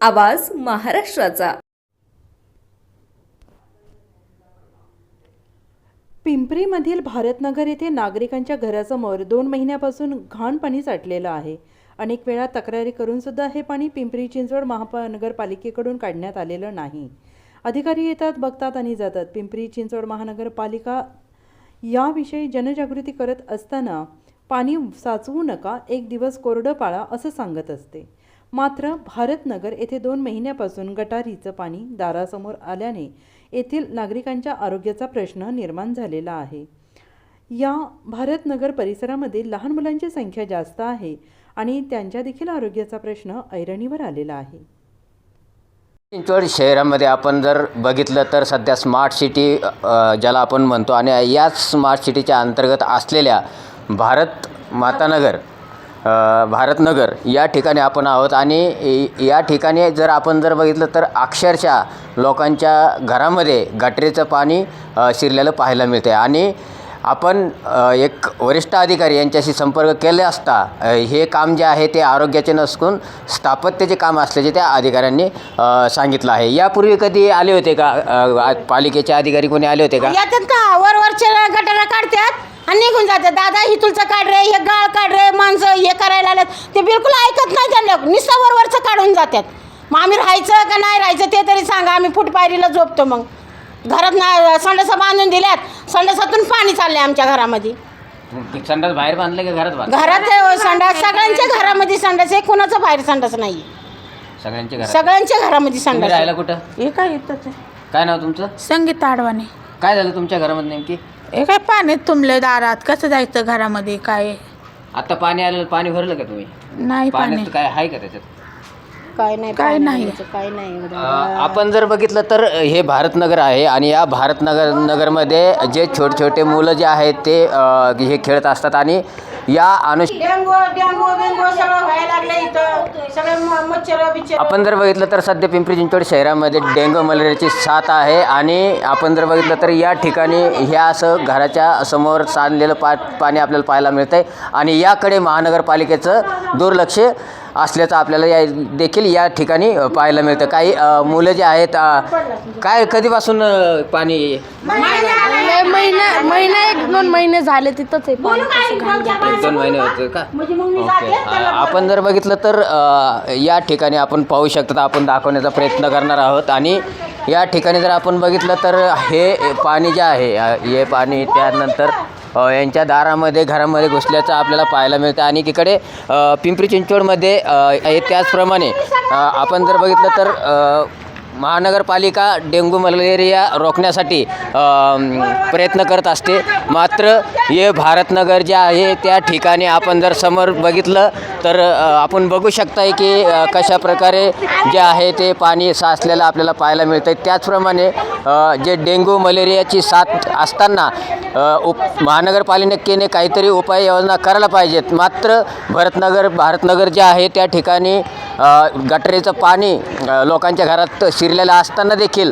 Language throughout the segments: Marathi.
आवाज महाराष्ट्राचा. पिंपरीमधील भारतनगर येथे नागरिकांच्या घरासमोर दोन महिन्यापासून घाण पाणी साठलेलं आहे. अनेक वेळा तक्रारी करून सुद्धा हे पाणी पिंपरी चिंचवड महानगरपालिकेकडून काढण्यात आलेलं नाही. अधिकारी येतात बघतात आणि जातात. पिंपरी चिंचवड महानगरपालिका याविषयी जनजागृती करत असताना पाणी साचवू नका एक दिवस कोरडं पाळा असं सांगत असते. मात्र भारतनगर येथे दोन महिन्यापासून गटारीचं पाणी दारासमोर आल्याने येथील नागरिकांच्या आरोग्याचा प्रश्न निर्माण झालेला आहे. या भारतनगर परिसरामध्ये लहान मुलांची संख्या जास्त आहे आणि त्यांच्या देखील आरोग्याचा प्रश्न ऐरणीवर आलेला आहे. चिंचवड शहरामध्ये आपण जर बघितलं तर सध्या स्मार्ट सिटी ज्याला आपण म्हणतो आणि याच स्मार्ट सिटीच्या अंतर्गत असलेल्या भारत मातानगर भारतनगर या ठिकाणी आपण आहोत. आणि या ठिकाणी जर आपण जर बघितलं तर अक्षरशः लोकांच्या घरामध्ये गटरीचं पाणी शिरलेलं पाहायला मिळते आणि आपण एक वरिष्ठ अधिकारी यांच्याशी संपर्क केले असता हे काम जे आहे ते आरोग्याचे नसून स्थापत्याचे काम असल्याचे त्या अधिकाऱ्यांनी सांगितलं आहे. यापूर्वी कधी आले होते का? पालिकेचे अधिकारी कोणी आले होते का? येतात का वर गटारा काढतात. आणि निघून जातात दादा हितुलचं काढ रे हे गाळ काढ रे माणसं हे करायला आलेत ते बिलकुल ऐकत नाही त्यांना. नुसतं वर वरचं काढून जातात. मग आम्ही राहायचं का नाही राहायचं ते तरी सांगा. आम्ही फुटपायरीला झोपतो मग. घरात ना संडासं बांधून दिल्यात. संडासातून पाणी चाललंय आमच्या घरामध्ये. संडास बाहेर बांधले का घरात बांधले? घरात आहे संडास. सगळ्यांच्या घरामध्ये संडास आहे. कोणाचं बाहेर संडास नाही सगळ्यांच्या घरात? सगळ्यांच्या घरामध्ये तुम्ही संडास राहायला. कुठं? हे काय येतं काय नाव तुमचं? संगीता आडवाने काय झालं तुमच्या घरामध्ये नेमकी? हे काय पाण्यात तुंबले दारात? कसं जायचं घरामध्ये? काय? आता पाणी आलेलं पाणी भरलं का तुम्ही? नाही पाणी. पाण्यात काय आहे का त्याच्यात? काय नाही काय पाणी नाही. भरायचं, काय नाही. एवढं. अ, आपण जर बघितलं तर हे भारतनगर आहे आणि या भारतनगर नगरमध्ये जे छोटे छोटे मुलं जे आहेत ते अ, हे खेळत असतात आणि या अनुष डेंगू डेंगू बेंगू सगळं व्हायला लागलं इथं. सगळे म- मच्छर बिच्छर. आपण जर बघितलं तर सध्या पिंपरी चिंचवड शहरामध्ये डेंग्यू मलेरियाची साथ आहे आणि आपण जर बघितलं तर या ठिकाणी ह्या असं घराच्या समोर सांडलेलं पा पाणी आपल्याला पाहायला मिळतं आहे आणि याकडे महानगरपालिकेचं दुर्लक्ष असल्याचं आपल्याला या देखील या ठिकाणी पाहायला मिळतं. काही मुलं जे आहेत काय कधीपासून पाणी महिना महिना एक दोन महिने झाले तिथंच आहे पाणी. घाण दोन महिने होते का? म्हणजे ओके. आ- आपण जर बघितलं तर अ, या ठिकाणी आपण पाहू शकता आपण दाखवण्याचा प्रयत्न करणार आहोत. आणि या ठिकाणी जर आपण बघितलं तर हे पाणी जे आहे अ, हे पाणी त्यानंतर यांच्या दारामध्ये घरामध्ये घुसल्याचं आपल्याला पाहायला मिळतं. आणि तिकडे पिंपरी चिंचवडमध्ये त्याचप्रमाणे आपण जर बघितलं तर महानगरपालिका डेंग्यू मलेरिया रोखण्यासाठी प्रयत्न करत असते. मात्र हे भारतनगर जे आहे त्या ठिकाणी आपण जर समोर बघितलं तर आपण बघू शकताय की कशा प्रकारे जे आहे ते पाणी साचलेलं आपल्याला पाहायला मिळतं त्याचप्रमाणे जे डेंग्यू मलेरियाची साथ असताना उप महानगरपालिकेने काहीतरी उपाययोजना करायला पाहिजेत. मात्र भरतनगर भारतनगर जे आहे त्या ठिकाणी गटरीचं पाणी लोकांच्या घरात शिरलेलं असताना देखील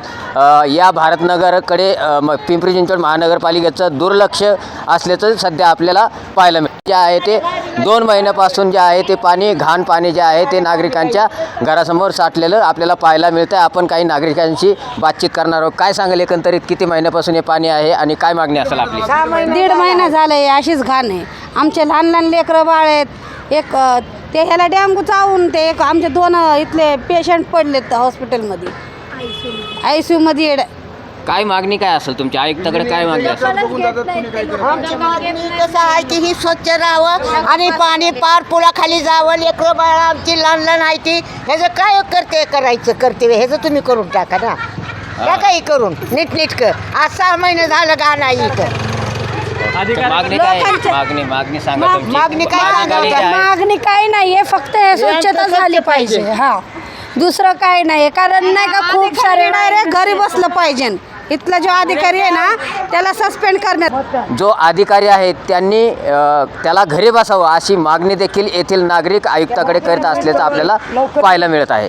या भारतनगरकडे म- पिंपरी चिंचवड महानगरपालिकेचं दुर्लक्ष असल्याचं सध्या आपल्याला पाहायला मिळतं. जे आहे ते दोन महिन्यापासून जे आहे ते पाणी घाण पाणी जे आहे ते नागरिकांच्या घरासमोर साठलेलं आपल्याला पाहायला मिळतं आपण काही नागरिकांशी बातचीत करणार आहोत. काय सांगेल एकंदरीत? किती महिन्यापासून हे पाणी आहे आणि काय मागणी असेल आपली? दीड महिना झालं आहे अशीच घाण आहे. आमचे लहान लहान लेकरं बाळ आहेत. एक ते ह्याला डेंगू चावून ते एक आमचे दोन इथले पेशंट पडलेत हॉस्पिटलमध्ये आय सी यूमध्ये येड काय मागणी काय असेल तुमच्या आयुक्ताकडे काय मागणी असेल? आमच्या गावात कसं आहे की ही स्वच्छ राहावं आणि पाणी पार पुलाखाली जावं. लेकरं बाळा आमची लहान लहान आहे ती. ह्याचं काय करते करायचं करते? ह्याचं तुम्ही करून टाका ना. टाकाही करून. नीटनीटकं आज सहा महिने झालं गाणं आहे इथं? मागणी काय मागणी मागणी सांगा तुमची. मागणी काय आहे? मागणी काही नाही आहे फक्त हे स्वच्छता झाली पाहिजे. हा. दुसरं काय नाही कारण नाही का खूप सारे डायरेक्ट घरी बसलं पाहिजे. इथला जो अधिकारी आहे ना त्याला सस्पेंड करण्यात जो अधिकारी आहे त्यांनी अ, त्याला घरी बसावं अशी मागणी देखील येथील नागरिक आयुक्ताकडे करीत असल्याचं आपल्याला पाहायला मिळत आहे.